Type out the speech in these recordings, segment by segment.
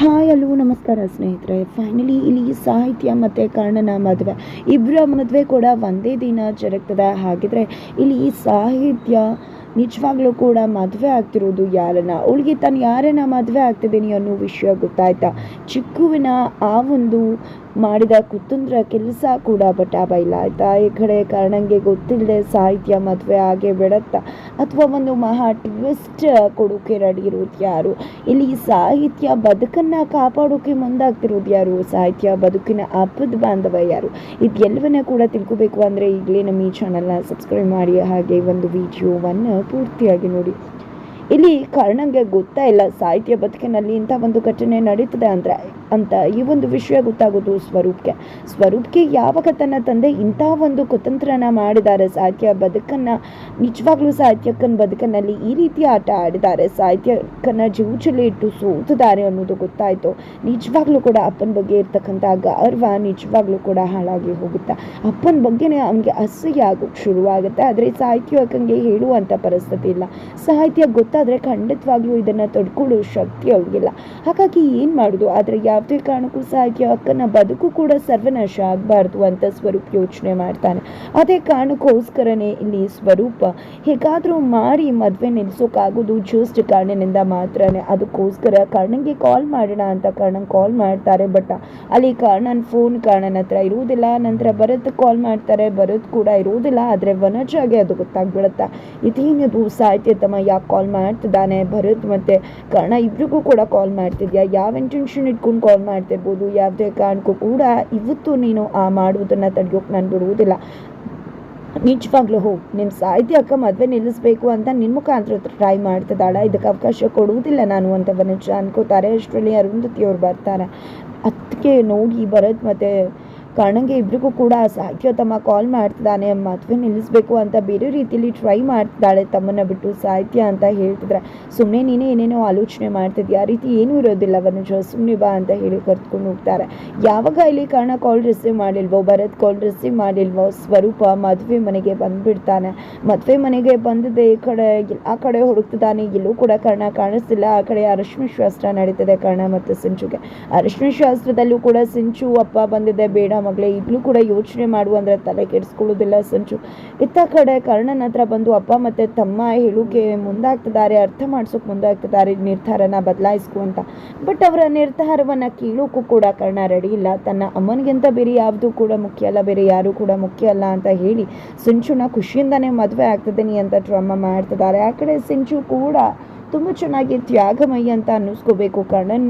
Hi hello ನಮಸ್ಕಾರ ಸ್ನೇಹಿತರೆ. Finally ಇಲ್ಲಿ ಸಾಹಿತ್ಯ ಮತ್ತು ಕರ್ಣನ ಮದುವೆ. ಇಬ್ಬರ ಮದುವೆ ಕೂಡ ಒಂದೇ ದಿನ ಜರುಗ್ತದೆ. ಹಾಗಿದ್ರೆ ಇಲ್ಲಿ ಸಾಹಿತ್ಯ ನಿಜವಾಗ್ಲೂ ಕೂಡ ಮದುವೆ ಆಗ್ತಿರೋದು ಯಾರನ್ನ? ಅವಳಿಗೆ ತಾನು ಯಾರನ್ನ ಮದುವೆ ಆಗ್ತಿದ್ದೀನಿ ಅನ್ನೋ ವಿಷಯ ಗೊತ್ತಾಯ್ತಾ? ಚಿಕ್ಕುವಿನ ಆ ಒಂದು ಮಾಡಿದ ಕುತಂತ್ರ ಕೆಲಸ ಕೂಡ ಬಟಾ ಬೈಲ ಆಯ್ತಾ ಈ ಕಡೆ ಕರ್ಣಂಗೆ ಗೊತ್ತಿಲ್ಲದೆ ಸಾಹಿತ್ಯ ಮದುವೆ ಹಾಗೆ ಬಿಡತ್ತಾ. ಅಥವಾ ಒಂದು ಮಹಾ ಟ್ವಿಸ್ಟ್ ಕೊಡೋಕೆ ರೆಡಿ ಇರೋದು ಯಾರು? ಇಲ್ಲಿ ಸಾಹಿತ್ಯ ಬದುಕನ್ನು ಕಾಪಾಡೋಕೆ ಮುಂದಾಗ್ತಿರೋದು ಯಾರು? ಸಾಹಿತ್ಯ ಬದುಕಿನ ಅಪ್ಪದ ಬಾಂಧವ ಯಾರು? ಇದೆಲ್ಲವನ್ನ ಕೂಡ ತಿಳ್ಕೋಬೇಕು ಅಂದರೆ ಈಗಲೇ ನಮ್ಮ ಈ ಚಾನಲ್ನ ಸಬ್ಸ್ಕ್ರೈಬ್ ಮಾಡಿ ಹಾಗೆ ಒಂದು ವಿಡಿಯೋವನ್ನು ಪೂರ್ತಿಯಾಗಿ ನೋಡಿ. ಇಲ್ಲಿ ಕರ್ಣಂಗೆ ಗೊತ್ತಾ ಇಲ್ಲ, ಸಾಹಿತ್ಯ ಬದುಕಿನಲ್ಲಿ ಇಂಥ ಒಂದು ಘಟನೆ ನಡೀತದೆ ಅಂದ್ರೆ. ಅಂತ ಈ ಒಂದು ವಿಷಯ ಗೊತ್ತಾಗೋದು ಸ್ವರೂಪ್ಗೆ. ಸ್ವರೂಪ್ಗೆ ಯಾವಾಗ ತನ್ನ ತಂದೆ ಇಂಥ ಒಂದು ಕುತಂತ್ರನ ಮಾಡಿದ್ದಾರೆ, ಸಾಹಿತ್ಯ ಬದುಕನ್ನು, ನಿಜವಾಗ್ಲೂ ಸಾಹಿತ್ಯಕ್ಕನ ಬದುಕಿನಲ್ಲಿ ಈ ರೀತಿ ಆಟ ಆಡಿದ್ದಾರೆ, ಸಾಹಿತ್ಯಕ್ಕನ್ನು ಜೀವಚಲಿ ಇಟ್ಟು ಸೋತಿದ್ದಾರೆ ಅನ್ನೋದು ಗೊತ್ತಾಯಿತು. ನಿಜವಾಗ್ಲೂ ಕೂಡ ಅಪ್ಪನ ಬಗ್ಗೆ ಇರ್ತಕ್ಕಂಥ ಗೌರವ ನಿಜವಾಗ್ಲೂ ಕೂಡ ಹಾಳಾಗಿ ಹೋಗುತ್ತೆ. ಅಪ್ಪನ ಬಗ್ಗೆನೇ ಅವನಿಗೆ ಅಸಹ್ಯ ಆಗೋಕ್ಕೆ ಶುರುವಾಗುತ್ತೆ, ಆದರೆ ಸಾಹಿತ್ಯ ಅಕ್ಕಂಗೆ ಹೇಳುವಂಥ ಪರಿಸ್ಥಿತಿ ಇಲ್ಲ. ಸಾಹಿತ್ಯ ಗೊತ್ತಾದರೆ ಖಂಡಿತವಾಗ್ಲೂ ಇದನ್ನು ತಡ್ಕೊಳ್ಳೋ ಶಕ್ತಿ ಅವ್ರಿಗಿಲ್ಲ ಹಾಗಾಗಿ ಏನು ಮಾಡೋದು? ಆದರೆ ಯಾವುದೇ ಕಾರಣಕ್ಕೂ ಸಾಹಿತ್ಯ ಅಕ್ಕನ ಬದುಕು ಕೂಡ ಸರ್ವನಾಶ ಆಗಬಾರ್ದು ಅಂತ ಸ್ವರೂಪ್ ಯೋಚನೆ ಮಾಡ್ತಾನೆ. ಅದೇ ಕಾರಣಕ್ಕೋಸ್ಕರನೇ ಇಲ್ಲಿ ಸ್ವರೂಪ ಹೇಗಾದರೂ ಮಾಡಿ ಮದುವೆ ನಿಲ್ಲಿಸೋಕ್ಕಾಗೋದು ಜಸ್ಟ್ ಕಾರಣನಿಂದ ಮಾತ್ರನೇ. ಅದಕ್ಕೋಸ್ಕರ ಕಾರಣಂಗೆ ಕಾಲ್ ಮಾಡೋಣ ಅಂತ ಕರ್ಣನ್ ಕಾಲ್ ಮಾಡ್ತಾರೆ ಬಟ್ ಅಲ್ಲಿ ಕಾರಣ ಫೋನ್ ಕರ್ಣನ್ ಹತ್ರ ಇರುವುದಿಲ್ಲ. ನಂತರ ಭರತ್ ಕಾಲ್ ಮಾಡ್ತಾರೆ. ಭರತ್ ಕೂಡ ಇರುವುದಿಲ್ಲ, ಆದರೆ ವನಜಾಗೆ ಅದು ಗೊತ್ತಾಗ್ಬಿಡುತ್ತೆ. ಸಾಹಿತ್ಯ ತಮ್ಮ ಯಾಕೆ ಕಾಲ್ ಮಾಡ್ತಿದ್ದಾನೆ, ಭರತ್ ಮತ್ತೆ ಕಾರಣ ಇಬ್ರಿಗೂ ಕೂಡ ಕಾಲ್ ಮಾಡ್ತಿದ್ಯಾ? ಯಾವ ಇಂಟೆನ್ಷನ್ ಇಟ್ಕೊಂಡು ಕಾಲ್ ಮಾಡ್ತಿರ್ಬೋದು. ಯಾವುದೇ ಕಾರಣಕ್ಕೂ ಕೂಡ ಇವತ್ತು ನೀನು ಆ ಮಾಡುವುದನ್ನು ತಡೆಯೋಕೆ ನಾನು ಬಿಡುವುದಿಲ್ಲ. ನಿಜವಾಗ್ಲೂ ಹೋಗಿ ನಿಮ್ಮ ಸಾಹಿತ್ಯ ಅಕ್ಕ ಮದುವೆ ನಿಲ್ಲಿಸ್ಬೇಕು ಅಂತ ನಿನ್ನ ಮುಖಾಂತರ ಟ್ರೈ ಮಾಡ್ತಿದ್ದಾಳ. ಇದಕ್ಕೆ ಅವಕಾಶ ಕೊಡುವುದಿಲ್ಲ ನಾನು ಅಂತ ಬನ್ನಿ ಅನ್ಕೋತಾರೆ ಅಷ್ಟರಲ್ಲಿ ಅರುಂಧತಿಯವ್ರು ಬರ್ತಾರೆ. ಅದಕ್ಕೆ ನೋಡಿ ಭರತ್ ಮತ್ತು ಕರ್ಣಂಗೆ ಇಬ್ರಿಗೂ ಕೂಡ ಸಾಹಿತ್ಯ ತಮ್ಮ ಕಾಲ್ ಮಾಡ್ತಿದ್ದಾನೆ ಮದುವೆ ನಿಲ್ಲಿಸ್ಬೇಕು ಅಂತ ಬೇರೆ ರೀತಿಯಲ್ಲಿ ಟ್ರೈ ಮಾಡ್ತಿದ್ದಾಳೆ ತಮ್ಮನ್ನ ಬಿಟ್ಟು ಸಾಹಿತ್ಯ ಅಂತ ಹೇಳ್ತಿದ್ರೆ. ಸುಮ್ಮನೆ ನೀನೇ ಏನೇನೋ ಆಲೋಚನೆ ಮಾಡ್ತಿದ್ಯಾ? ಆ ರೀತಿ ಏನೂ ಇರೋದಿಲ್ಲ ವನಜ ಸುಮ್ಮನೆ ಬಾ ಅಂತ ಹೇಳಿ ಕರ್ತ್ಕೊಂಡು ಹೋಗ್ತಾರೆ. ಯಾವಾಗ ಇಲ್ಲಿ ಕಾರಣ ಕಾಲ್ ರಿಸೀವ್ ಮಾಡಿಲ್ವೋ, ಭರತ್ ಕಾಲ್ ರಿಸೀವ್ ಮಾಡಿಲ್ವೋ, ಸ್ವರೂಪ ಮದುವೆ ಮನೆಗೆ ಬಂದ್ಬಿಡ್ತಾನೆ. ಮದುವೆ ಮನೆಗೆ ಬಂದಿದೆ ಈ ಕಡೆ, ಆ ಕಡೆ ಹುಡುಕ್ತಿದ್ದಾನೆ ಎಲ್ಲೂ ಕೂಡ ಕಾರಣ ಕಾಣಿಸ್ತಿಲ್ಲ. ಆ ಕಡೆ ಅರಶ್ಮಿ ಶಾಸ್ತ್ರ ನಡೀತಿದೆ ಕಾರಣ ಮತ್ತು ಸಿಂಚುಗೆ. ಅರಶ್ಮಿ ಶಾಸ್ತ್ರದಲ್ಲೂ ಕೂಡ ಸಿಂಚು, ಅಪ್ಪ ಬಂದಿದೆ, ಬೇಡ ಮಗಳೇ ಈಗಲೂ ಕೂಡ ಯೋಚನೆ ಮಾಡು ಅಂದರೆ ತಲೆ ಕೆಡಿಸ್ಕೊಳ್ಳೋದಿಲ್ಲ ಸಂಚು ಇತ್ತ ಕಡೆ ಕರ್ಣನ ಹತ್ರ ಬಂದು ಅಪ್ಪ ಮತ್ತು ತಮ್ಮ ಹೇಳೋಕೆ ಮುಂದಾಗ್ತಿದ್ದಾರೆ, ಅರ್ಥ ಮಾಡ್ಸೋಕೆ ಮುಂದಾಗ್ತಿದ್ದಾರೆ, ನಿರ್ಧಾರನ ಬದಲಾಯಿಸ್ಕು ಅಂತ. ಬಟ್ ಅವರ ನಿರ್ಧಾರವನ್ನು ಕೇಳೋಕ್ಕೂ ಕೂಡ ಕರ್ಣ ರೆಡಿ ಇಲ್ಲ. ತನ್ನ ಅಮ್ಮನಿಗಿಂತ ಬೇರೆ ಯಾವುದು ಕೂಡ ಮುಖ್ಯ ಅಲ್ಲ, ಬೇರೆ ಯಾರು ಕೂಡ ಮುಖ್ಯ ಅಲ್ಲ ಅಂತ ಹೇಳಿ ಸಂಚುನ ಖುಷಿಯಿಂದನೇ ಮದುವೆ ಆಗ್ತಿದ್ದೀನಿ ಅಂತ ಡ್ರಾಮಾ ಮಾಡ್ತಿದ್ದಾರೆ. ಆ ಕಡೆ ಸಿಂಚು ಕೂಡ ತುಂಬ ಚೆನ್ನಾಗಿ ತ್ಯಾಗಮಯಿ ಅಂತ ಅನ್ನಿಸ್ಕೋಬೇಕು. ಕರ್ಣನ್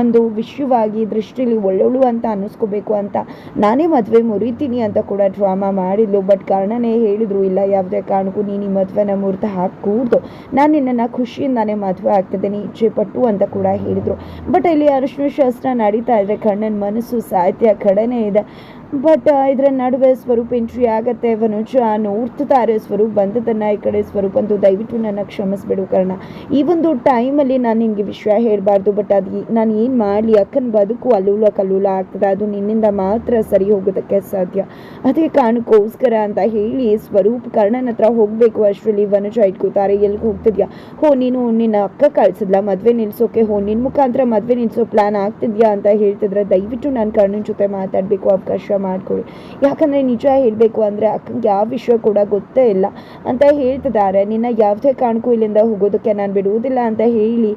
ಒಂದು ವಿಶ್ವವಾಗಿ, ದೃಷ್ಟಿಲಿ ಒಳ್ಳೊಳ್ಳು ಅಂತ ಅನ್ನಿಸ್ಕೋಬೇಕು ಅಂತ ನಾನೇ ಮದುವೆ ಮುರಿತೀನಿ ಅಂತ ಕೂಡ ಡ್ರಾಮಾ ಮಾಡಿದ್ಲು. ಬಟ್ ಕರ್ಣನೇ ಹೇಳಿದ್ರು, ಇಲ್ಲ, ಯಾವುದೇ ಕಾರಣಕ್ಕೂ ನೀನು ಈ ಮದುವೆನ ಮುರಿತ ಹಾಕೂಡ್ದು ನಾನು ನಿನ್ನನ್ನು ಖುಷಿಯಿಂದಾನೇ ಮದುವೆ ಆಗ್ತಿದ್ದೇನೆ, ಇಚ್ಛೆ ಪಟ್ಟು ಅಂತ ಕೂಡ ಹೇಳಿದರು. ಬಟ್ ಇಲ್ಲಿ ಅರಿಶಿನ ಶಾಸ್ತ್ರ ನಡೀತಾ ಇದ್ದರೆ ಕಣ್ಣನ ಮನಸ್ಸು ಸಾಹಿತ್ಯ ಕಡೆನೇ ಇದೆ. ಬಟ್ ಇದರ ನಡುವೆ ಸ್ವರೂಪ್ ಎಂಟ್ರಿ ಆಗತ್ತೆ. ವನುಜ ನೋಡ್ತಿದ್ದಾರೆ ಸ್ವರೂಪ್ ಬಂದದನ್ನ ಈ ಕಡೆ ಸ್ವರೂಪ್ ಅಂತೂ ದಯವಿಟ್ಟು ನನ್ನ ಕ್ಷಮಿಸ್ಬಿಡು ಕಾರಣ. ಈ ಒಂದು ಟೈಮಲ್ಲಿ ನಾನು ನಿನಗೆ ವಿಷಯ ಹೇಳಬಾರ್ದು ಬಟ್ ಅದು ನಾನು ಏನು ಮಾಡಲಿ? ಅಕ್ಕನ ಬದುಕು ಅಲ್ಲೂಲ ಕಲ್ಲೂಲ ಆಗ್ತದೆ. ಅದು ನಿನ್ನಿಂದ ಮಾತ್ರ ಸರಿ ಹೋಗೋದಕ್ಕೆ ಸಾಧ್ಯ. ಅದೇ ಕಾರಣಕ್ಕೋಸ್ಕರ ಅಂತ ಹೇಳಿ ಸ್ವರೂಪ್ ಕರ್ಣನ ಹತ್ರ ಹೋಗಬೇಕು. ಅಷ್ಟರಲ್ಲಿ ವನುಜ ಇಟ್ಕೋತಾರೆ. ಎಲ್ಲಿಗೆ ಹೋಗ್ತಿದ್ಯಾ? ಹೋ, ನೀನು ನಿನ್ನ ಅಕ್ಕ ಕಳ್ಸಿದ್ಲ. ಮದುವೆ ನಿಲ್ಸೋಕೆ ಹೋ ನಿನ್ನ ಮುಖಾಂತರ ಮದುವೆ ನಿಲ್ಸೋ ಪ್ಲಾನ್ ಆಗ್ತಿದ್ಯಾ ಅಂತ ಹೇಳ್ತಿದ್ರೆ ದಯವಿಟ್ಟು ನಾನು ಕರ್ಣನ ಜೊತೆ ಮಾತಾಡಬೇಕು. ಅವಕಾಶ ಮಾಡಿಕೊಡಿ ಯಾಕಂದರೆ ನಿಜ ಹೇಳಬೇಕು ಅಂದರೆ ಅಕ್ಕಂಗೆ ಯಾವ ವಿಷಯ ಕೂಡ ಗೊತ್ತೇ ಇಲ್ಲ. ಅಂತ ಹೇಳ್ತಿದ್ದಾರೆ. ನಿನ್ನ ಯಾವುದೇ ಕಾರಣಕ್ಕೂ ಇಲ್ಲಿಂದ ಹೋಗೋದಕ್ಕೆ ನಾನು ಬಿಡುವುದಿಲ್ಲ ಅಂತ ಹೇಳಿ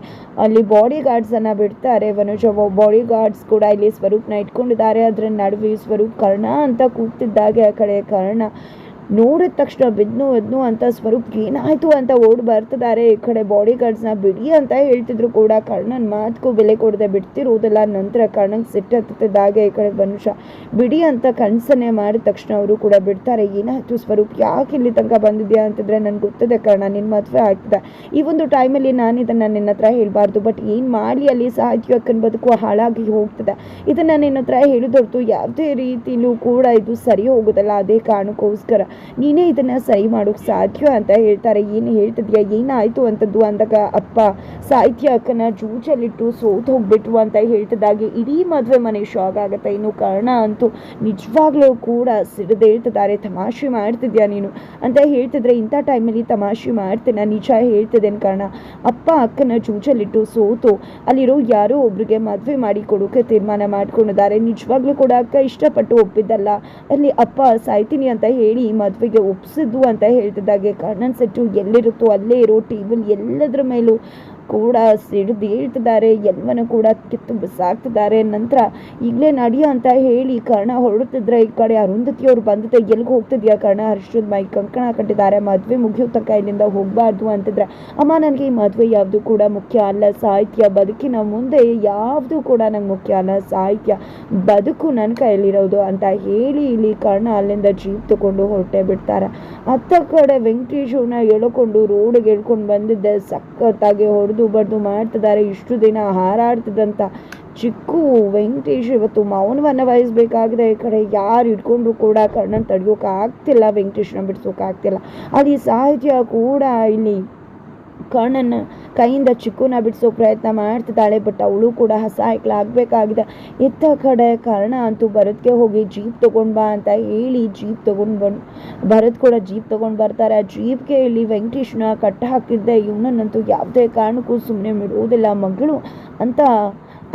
ಅಲ್ಲಿ ಬಾಡಿ ಗಾರ್ಡ್ಸನ್ನು ಬಿಡ್ತಾರೆ. ವನುಜ ಬಾಡಿ ಗಾರ್ಡ್ಸ್ ಕೂಡ ಇಲ್ಲಿ ಸ್ವರೂಪನ ಇಟ್ಕೊಂಡಿದ್ದಾರೆ. ಅದರ ನಡುವೆ ಸ್ವರೂಪ್ ಕರ್ಣ ಅಂತ ಕೂಗ್ತಿದ್ದಾಗೆ ಆ ಕಡೆ ಕರ್ಣ. ನೋಡಿದ ತಕ್ಷಣ ಬಿದ್ನು, ಎದ್ನು ಅಂತ ಸ್ವರೂಪ್ ಏನಾಯ್ತು ಅಂತ ಓಡ್ ಬರ್ತಿದ್ದಾರೆ. ಈ ಕಡೆ ಬಾಡಿ ಗಾರ್ಡ್ಸ್ನ ಬಿಡಿ ಅಂತ ಹೇಳ್ತಿದ್ರು ಕೂಡ. ಕರ್ಣನ್ ಮಾತುಗೂ ಬೆಲೆ ಕೊಡದೆ ಬಿಡ್ತಿರೋದಿಲ್ಲ. ನಂತರ ಕರ್ಣಂಗೆ ಸಿಟ್ಟತ್ತಿದ್ದಾಗೆ ಈ ಕಡೆ ಮನುಷ್ಯ ಬಿಡಿ ಅಂತ ಕನ್ಸನ್ನೇ ಮಾಡಿದ ತಕ್ಷಣ ಅವರು ಕೂಡ ಬಿಡ್ತಾರೆ. ಏನಾಯಿತು ಸ್ವರೂಪ್? ಯಾಕೆ ಇಲ್ಲಿ ತನಕ ಬಂದಿದ್ಯಾ ಅಂತಂದ್ರೆ ನನಗೆ ಗೊತ್ತದೆ ಕರ್ಣ. ನಿನ್ನ ಮದುವೆ ಆಗ್ತದೆ. ಈ ಒಂದು ಟೈಮಲ್ಲಿ ನಾನು ಇದನ್ನು ನಿನ್ನ ಹತ್ರ ಹೇಳಬಾರ್ದು. ಬಟ್ ಏನು ಮಾಡಿ ಅಲ್ಲಿ ಸಾಹಿತ್ಯ ಅಕ್ಕನ ಬದುಕು ಹಾಳಾಗಿ ಹೋಗ್ತದೆ. ಇದನ್ನು ನಿನ್ನ ಹತ್ರ ಹೇಳಿದೊರ್ತು ಯಾವುದೇ ರೀತಿಯಲ್ಲೂ ಕೂಡ ಇದು ಸರಿ ಹೋಗೋದಲ್ಲ. ಅದೇ ಕಾರಣಕ್ಕೋಸ್ಕರ ನೀನೇ ಇದನ್ನು ಸರಿ ಮಾಡೋಕ್ಕೆ ಸಾಧ್ಯ ಅಂತ ಹೇಳ್ತಾರೆ. ಏನು ಹೇಳ್ತಿದ್ಯಾ? ಏನಾಯಿತು ಅಂತದ್ದು ಅಂದಾಗ, ಅಪ್ಪ, ಸಾಹಿತ್ಯ ಅಕ್ಕನ ಜೂಜಲ್ಲಿಟ್ಟು ಸೋತು ಹೋಗ್ಬಿಟ್ಟು ಅಂತ ಹೇಳ್ತಿದ್ದಾಗೆ. ಇಡೀ ಮದುವೆ ಮನೆ ಶಾಕ್ ಆಗುತ್ತೆ. ಇನ್ನು ಕಾರಣ ಅಂತೂ ನಿಜವಾಗ್ಲೂ ಕೂಡ ಸಿಡಿದೇಳ್ತಿದ್ದಾರೆ. ತಮಾಷೆ ಮಾಡ್ತಿದ್ಯಾ ನೀನು? ಅಂತ ಹೇಳ್ತಿದ್ರೆ, ಇಂಥ ಟೈಮಲ್ಲಿ ತಮಾಷೆ ಮಾಡ್ತೇನೆ? ನಿಜ ಹೇಳ್ತಿದ್ದೇನೆ ಕಾರಣ? ಅಪ್ಪ ಅಕ್ಕನ ಜೂಜಲ್ಲಿಟ್ಟು ಸೋತು, ಅಲ್ಲಿರೋ ಯಾರೋ ಒಬ್ರಿಗೆ ಮದುವೆ ಮಾಡಿ ಕೊಡೋಕೆ ತೀರ್ಮಾನ ಮಾಡ್ಕೊಂಡಿದ್ದಾರೆ. ನಿಜವಾಗ್ಲೂ ಕೂಡ ಅಕ್ಕ ಇಷ್ಟಪಟ್ಟು ಒಪ್ಪಿದ್ದಲ್ಲ. ಅಲ್ಲಿ ಅಪ್ಪ ಸಾಯ್ತೀನಿ ಅಂತ ಹೇಳಿ ಮದುವೆಗೆ ಒಪ್ಸಿದ್ದು ಅಂತ ಹೇಳ್ತಿದ್ದಾಗೆ ಕರ್ಣನ್ ಸೆಟ್ಟು ಎಲ್ಲಿರುತ್ತೋ ಅಲ್ಲೇ ಇರೋ ಟೇಬಲ್ ಎಲ್ಲದರ ಮೇಲೂ ಕೂಡ ಸಿಡಿದು ಹೇಳ್ತಿದ್ದಾರೆ ಎಲ್ಲವನ್ನು ಕೂಡ ಕಿತ್ತು ಬಿಸಾಕ್ತಿದ್ದಾರೆ ನಂತರ ಈಗಲೇ ನಡೆಯೋ ಅಂತ ಹೇಳಿ ಕರ್ಣ ಹೊರಡುತ್ತಿದ್ರೆ ಈ ಕಡೆ ಅರುಂಧತಿಯವರು ಬಂದಿದ್ದೆ ಎಲ್ಲಿಗೆ ಹೋಗ್ತಿದ್ಯಾ ಕರ್ಣ? ಹರ್ಷದ್ ಮೈ ಕಂಕಣ ಕಟ್ಟಿದ್ದಾರೆ ಮದುವೆ ಮುಗಿಯೋ ತನಕ ಇಲ್ಲಿಂದ ಹೋಗಬಾರ್ದು ಅಂತಿದ್ರೆ ಅಮ್ಮ, ನನಗೆ ಈ ಮದುವೆ ಯಾವುದು ಕೂಡ ಮುಖ್ಯ ಅಲ್ಲ, ಸಾಹಿತ್ಯ ಬದುಕಿನ ಮುಂದೆ ಯಾವುದು ಕೂಡ ನಂಗೆ ಮುಖ್ಯ ಅಲ್ಲ. ಸಾಹಿತ್ಯ ಬದುಕು ನನ್ನ ಕೈಯಲ್ಲಿರೋದು ಅಂತ ಹೇಳಿ ಇಲ್ಲಿ ಕರ್ಣ ಅಲ್ಲಿಂದ ಜೀಪ್ ತಗೊಂಡು ಹೊರಟೆ ಬಿಡ್ತಾರೆ. ಅತ್ತ ಕಡೆ ವೆಂಕಟೇಶ್ವರನ ಎಳ್ಕೊಂಡು ರೋಡಿಗೆ ಎಳ್ಕೊಂಡು ಬಂದಿದ್ದೆ. ಸಖತ್ತಾಗಿ ಹೊಡೆದು ಬಡ್ದು ಮಾಡ್ತಿದ್ದಾರೆ. ಇಷ್ಟು ದಿನ ಹಾರಾಡ್ತಿದ್ದಂಥ ಚಿಕ್ಕು ವೆಂಕಟೇಶ್ ಇವತ್ತು ಮೌನವನ್ನು ವಹಿಸ್ಬೇಕಾಗಿದೆ. ಈ ಕಡೆ ಯಾರು ಇಟ್ಕೊಂಡ್ರು ಕೂಡ ಆಗ್ತಿಲ್ಲ. ವೆಂಕಟೇಶ್ನ ಬಿಡ್ಸೋಕೆ ಆಗ್ತಿಲ್ಲ. ಅಲ್ಲಿ ಸಾಹಿತ್ಯ ಕೂಡ ಇಲ್ಲಿ ಕರ್ಣನ ಕೈಯಿಂದ ಚಿಕ್ಕುನ ಬಿಡಿಸೋ ಪ್ರಯತ್ನ ಮಾಡ್ತಿದ್ದಾಳೆ ಬಟ್ ಅವಳು ಕೂಡ ಹಸಾಯಕ್ಲಾಗಬೇಕಾಗಿದೆ ಇತ್ತ ಕಡೆ ಕರ್ಣ ಅಂತೂ ಭರತ್ಗೆ ಹೋಗಿ, ಜೀಪ್ ತೊಗೊಂಡು ಬಾ ಅಂತ ಹೇಳಿ, ಜೀಪ್ ತೊಗೊಂಡು ಬಂದು ಭರತ್ ಕೂಡ ಜೀಪ್ ತೊಗೊಂಡು ಬರ್ತಾರೆ. ಆ ಜೀಪ್ಗೆ ಇಲ್ಲಿ ವೆಂಕಟೇಶ್ನ ಕಟ್ಟ ಹಾಕಿದ್ದೆ. ಇವನನ್ನಂತೂ ಯಾವುದೇ ಕಾರಣಕ್ಕೂ ಸುಮ್ಮನೆ ಬಿಡುವುದಿಲ್ಲ ಮಗಳು ಅಂತ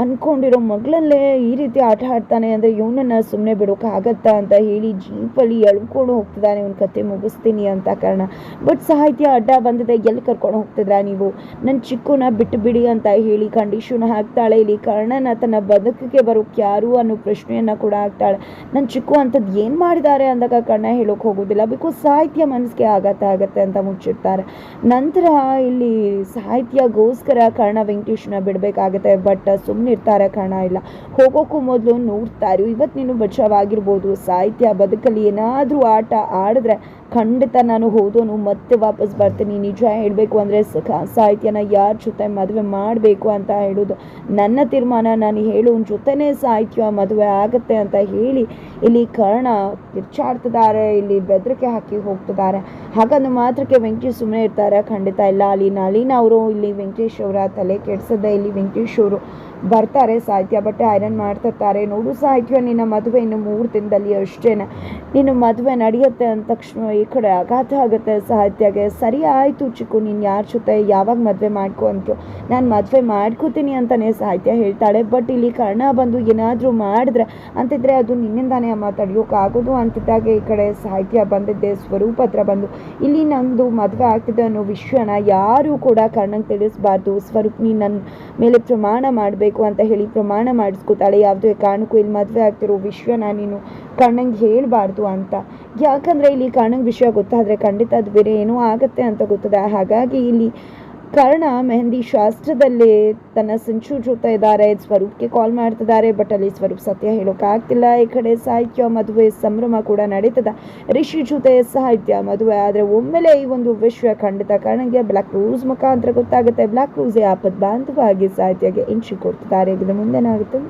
ಅನ್ಕೊಂಡಿರೋ ಮಗಳಲ್ಲೇ ಈ ರೀತಿ ಆಟ ಆಡ್ತಾನೆ ಅಂದರೆ ಇವನನ್ನು ಸುಮ್ಮನೆ ಬಿಡೋಕ್ಕಾಗತ್ತಾ ಅಂತ ಹೇಳಿ ಜೀಪಲ್ಲಿ ಎಳ್ಕೊಂಡು ಹೋಗ್ತಿದ್ದಾನೆ, ಇವನ ಕತೆ ಮುಗಿಸ್ತೀನಿ ಅಂತ ಕಾರಣ. ಬಟ್ ಸಾಹಿತ್ಯ ಅಡ್ಡ ಬಂದಿದೆ, ಎಲ್ಲಿ ಕರ್ಕೊಂಡು ಹೋಗ್ತಿದ್ರ ನೀವು? ನನ್ನ ಚಿಕ್ಕನ ಬಿಟ್ಟು ಬಿಡಿ ಅಂತ ಹೇಳಿ ಕಂಡೀಷನ್ ಹಾಕ್ತಾಳೆ. ಇಲ್ಲಿ ಕರ್ಣನ ತನ್ನ ಬದುಕಿಗೆ ಬರೋಕ್ಕೆ ಯಾರು ಅನ್ನೋ ಪ್ರಶ್ನೆಯನ್ನು ಕೂಡ ಹಾಕ್ತಾಳೆ. ನನ್ನ ಚಿಕ್ಕು ಅಂಥದ್ದು ಏನು ಮಾಡಿದ್ದಾರೆ ಅಂದಾಗ ಕರ್ಣ ಹೇಳೋಕೆ ಹೋಗೋದಿಲ್ಲ. ಬಿಕಾಸ್ ಸಾಹಿತ್ಯ ಮನಸ್ಸಿಗೆ ಆಘಾತ ಆಗುತ್ತೆ ಅಂತ ಮುಚ್ಚಿರ್ತಾರೆ ನಂತರ ಇಲ್ಲಿ ಸಾಹಿತ್ಯಗೋಸ್ಕರ ಕರ್ಣ ವೆಂಕಟೇಶ್ನ ಬಿಡಬೇಕಾಗುತ್ತೆ. ಬಟ್ ಸುಮ್ಮನೆ ಇರ್ತಾರೆ ಕಾಣ. ಇಲ್ಲ ಹೋಗೋಕ್ಕೂ ಮೊದಲು ನೋಡ್ತಾರೆ ಇವತ್ತು ನೀನು ಬಚಾವಾಗಿರ್ಬೋದು ಸಾಹಿತ್ಯ ಬದುಕಲ್ಲಿ ಏನಾದರೂ ಆಟ ಆಡಿದ್ರೆ ಖಂಡಿತ ನಾನು ಹೋದೋನು ಮತ್ತೆ ವಾಪಸ್ ಬರ್ತೀನಿ. ನಿಜ ಹೇಳಬೇಕು ಅಂದರೆ ಸಾಹಿತ್ಯನ ಯಾರ ಜೊತೆ ಮದುವೆ ಮಾಡಬೇಕು ಅಂತ ಹೇಳೋದು ನನ್ನ ತೀರ್ಮಾನ. ನಾನು ಹೇಳೋನ್ ಜೊತೆನೇ ಸಾಹಿತ್ಯ ಮದುವೆ ಆಗುತ್ತೆ ಅಂತ ಹೇಳಿ ಇಲ್ಲಿ ಕರ್ಣ ಕಿರ್ಚಾಡ್ತಿದ್ದಾರೆ ಇಲ್ಲಿ ಬೆದರಿಕೆ ಹಾಕಿ ಹೋಗ್ತಿದ್ದಾರೆ. ಹಾಗಂದು ಮಾತ್ರಕ್ಕೆ ವೆಂಕಟೇಶ್ ಸುಮ್ಮನೆ ಇರ್ತಾರೆ. ಖಂಡಿತ ಇಲ್ಲ ಅಲ್ಲಿ ನಳಿನ್ ಅವರು, ಇಲ್ಲಿ ವೆಂಕಟೇಶ್ ಅವರ ತಲೆ ಕೆಡ್ಸದೆ ಇಲ್ಲಿ ವೆಂಕಟೇಶ್ ಅವರು ಬರ್ತಾರೆ ಸಾಹಿತ್ಯ ಬಟ್ಟೆ ಐರನ್ ಮಾಡ್ತಿರ್ತಾರೆ. ನೋಡು ಸಾಹಿತ್ಯ, ನಿನ್ನ ಮದುವೆ ಇನ್ನು ಮೂರು ದಿನದಲ್ಲಿ ಅಷ್ಟೇನೆ. ನಿನ್ನ ಮದುವೆ ನಡೆಯುತ್ತೆ ಅಂದ ತಕ್ಷಣ ಈ ಕಡೆ ಆಘಾತ ಆಗುತ್ತೆ. ಸಾಹಿತ್ಯಗೆ ಸರಿ ಆಯಿತು ಚಿಕ್ಕು, ನೀನು ಯಾರ ಜೊತೆ ಯಾವಾಗ ಮದುವೆ ಮಾಡ್ಕೊ ಅಂತೀಯೋ? ನಾನು ಮದುವೆ ಮಾಡ್ಕೋತೀನಿ ಅಂತಲೇ ಸಾಹಿತ್ಯ ಹೇಳ್ತಾಳೆ. ಬಟ್ ಇಲ್ಲಿ ಕರ್ಣ ಬಂದು ಏನಾದರೂ ಮಾಡಿದ್ರೆ ಅಂತಿದ್ರೆ ಅದು ನಿನ್ನಿಂದಾನೇ ಅಮ್ಮ ತಡೆಯೋಕ್ಕಾಗೋದು ಅಂತಿದ್ದಾಗ. ಈ ಕಡೆ ಸಾಹಿತ್ಯ ಬಂದಿದ್ದೆ, ಸ್ವರೂಪ ಹತ್ರ ಬಂದು. ಇಲ್ಲಿ ನಂದು ಮದುವೆ ಆಗ್ತಿದೆ ಅನ್ನೋ ವಿಷಯನ ಯಾರೂ ಕೂಡ ಕರ್ಣಂಗೆ ತಿಳಿಸ್ಬಾರ್ದು. ಸ್ವರೂಪ್, ನೀನು ನನ್ನ ಮೇಲೆ ಪ್ರಮಾಣ ಮಾಡಬೇಕು ಅಂತ ಹೇಳಿ ಪ್ರಮಾಣ ಮಾಡಿಸ್ಕೊತಾಳೆ. ಯಾವುದೇ ಕಾರಣಕ್ಕೂ ಇಲ್ಲಿ ಮದುವೆ ಆಗ್ತಿರೋ ವಿಷಯನ ನೀನು ಕಣ್ಣಂಗೆ ಹೇಳಬಾರ್ದು ಅಂತ. ಯಾಕಂದರೆ ಇಲ್ಲಿ ಕಣ್ಣಂಗೆ ವಿಷಯ ಗೊತ್ತಾದರೆ ಖಂಡಿತ ಅದು ಬೇರೆ ಏನೋ ಆಗುತ್ತೆ ಅಂತ ಗೊತ್ತದೆ. ಹಾಗಾಗಿ ಇಲ್ಲಿ ಕರ್ಣ ಮೆಹಂದಿ ಶಾಸ್ತ್ರದಲ್ಲಿ ತನ್ನ ಸಂಚು ಜೋತಾ ಇದ್ದಾರೆ. ಸ್ವರೂಪ್ಗೆ ಕಾಲ್ ಮಾಡ್ತಿದ್ದಾರೆ ಬಟ್ ಅಲ್ಲಿ ಸ್ವರೂಪ್ ಸತ್ಯ ಹೇಳೋಕ್ಕಾಗ್ತಿಲ್ಲ ಈ ಕಡೆ ಸಾಹಿತ್ಯ, ಮದುವೆ, ಸಂಭ್ರಮ ಕೂಡ ನಡೀತದ. ಋಷಿ ಜೊತೆ ಸಾಹಿತ್ಯ, ಮದುವೆ ಆದರೆ ಒಮ್ಮೆಲೆ ಈ ಒಂದು ವಿಷಯ ಖಂಡಿತ ಕರ್ಣಗೆ ಬ್ಲ್ಯಾಕ್ ರೂಸ್ ಮುಖಾಂತರ ಗೊತ್ತಾಗುತ್ತೆ. ಬ್ಲ್ಯಾಕ್ ರೂಸೇ ಆಪದ್ ಬಾಂಧವಾಗಿ ಸಾಹಿತ್ಯಗೆ ಇಂಚಿ ಕೊಡ್ತಿದ್ದಾರೆ. ಇದರ ಮುಂದೇನಾಗುತ್ತೆ